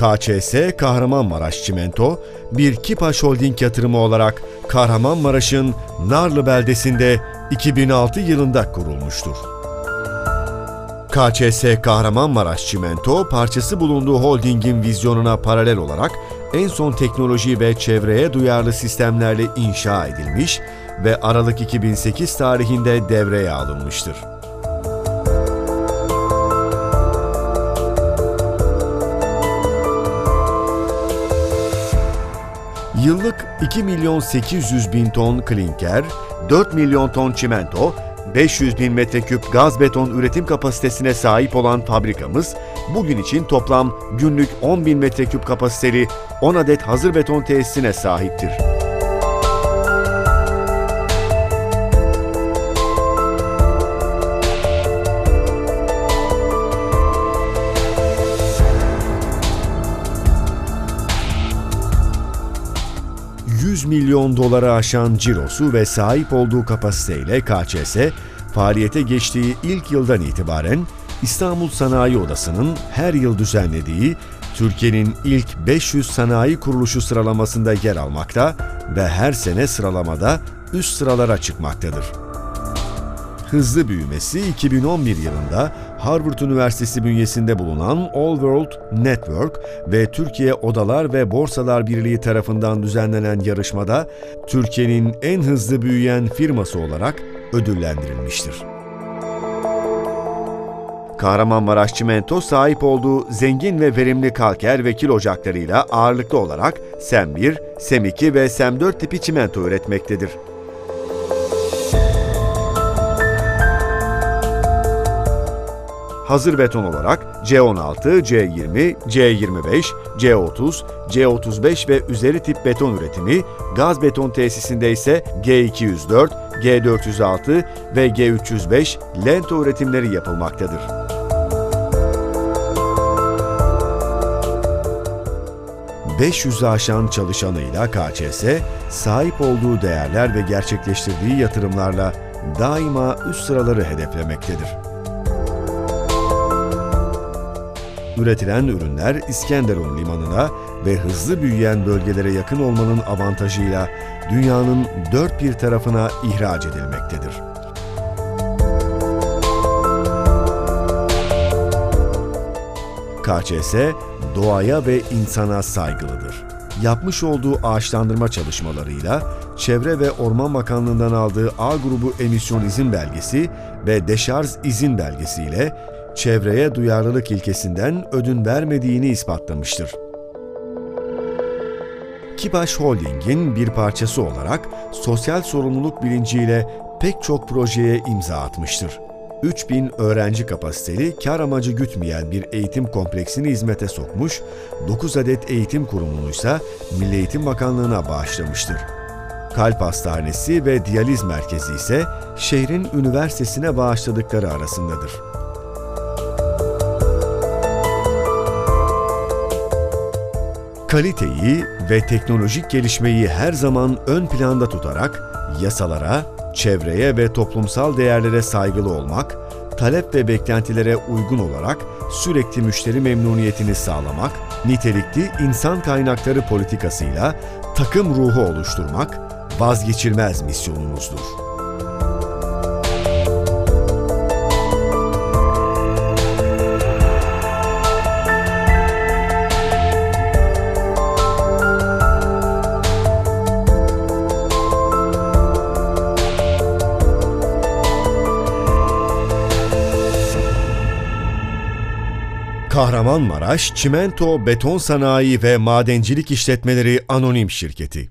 KÇS Kahramanmaraş Çimento, bir Kipaş Holding yatırımı olarak Kahramanmaraş'ın Narlı beldesinde 2006 yılında kurulmuştur. KÇS Kahramanmaraş Çimento parçası bulunduğu holdingin vizyonuna paralel olarak en son teknoloji ve çevreye duyarlı sistemlerle inşa edilmiş ve Aralık 2008 tarihinde devreye alınmıştır. Yıllık 2 milyon 800 bin ton klinker, 4 milyon ton çimento, 500 bin metreküp gaz beton üretim kapasitesine sahip olan fabrikamız, bugün için toplam günlük 10 bin metreküp kapasiteli 10 adet hazır beton tesisine sahiptir. Milyon dolara aşan cirosu ve sahip olduğu kapasiteyle KÇS, faaliyete geçtiği ilk yıldan itibaren İstanbul Sanayi Odası'nın her yıl düzenlediği Türkiye'nin ilk 500 sanayi kuruluşu sıralamasında yer almakta ve her sene sıralamada üst sıralara çıkmaktadır. Hızlı büyümesi 2011 yılında Harvard Üniversitesi bünyesinde bulunan All World Network ve Türkiye Odalar ve Borsalar Birliği tarafından düzenlenen yarışmada Türkiye'nin en hızlı büyüyen firması olarak ödüllendirilmiştir. Kahramanmaraş Çimento sahip olduğu zengin ve verimli kalker ve kil ocaklarıyla ağırlıklı olarak SEM 1, SEM 2 ve SEM 4 tipi çimento üretmektedir. Hazır beton olarak C16, C20, C25, C30, C35 ve üzeri tip beton üretimi, gaz beton tesisinde ise G204, G406 ve G305 lento üretimleri yapılmaktadır. ...500'ü aşan çalışanıyla KÇS, sahip olduğu değerler ve gerçekleştirdiği yatırımlarla daima üst sıraları hedeflemektedir. Üretilen ürünler İskenderun limanına ve hızlı büyüyen bölgelere yakın olmanın avantajıyla dünyanın dört bir tarafına ihraç edilmektedir. KÇS, doğaya ve insana saygılıdır. Yapmış olduğu ağaçlandırma çalışmalarıyla Çevre ve Orman Bakanlığı'ndan aldığı A grubu emisyon izin belgesi ve deşarj izin belgesiyle çevreye duyarlılık ilkesinden ödün vermediğini ispatlamıştır. Kibaş Holding'in bir parçası olarak sosyal sorumluluk bilinciyle pek çok projeye imza atmıştır. 3000 öğrenci kapasiteli, kar amacı gütmeyen bir eğitim kompleksini hizmete sokmuş, 9 adet eğitim kurumunu ise Milli Eğitim Bakanlığı'na bağışlamıştır. Kalp Hastanesi ve Diyaliz Merkezi ise şehrin üniversitesine bağışladıkları arasındadır. Kaliteyi ve teknolojik gelişmeyi her zaman ön planda tutarak yasalara, çevreye ve toplumsal değerlere saygılı olmak, talep ve beklentilere uygun olarak sürekli müşteri memnuniyetini sağlamak, nitelikli insan kaynakları politikasıyla takım ruhu oluşturmak vazgeçilmez misyonumuzdur. Kahramanmaraş Çimento Beton Sanayi ve Madencilik İşletmeleri Anonim Şirketi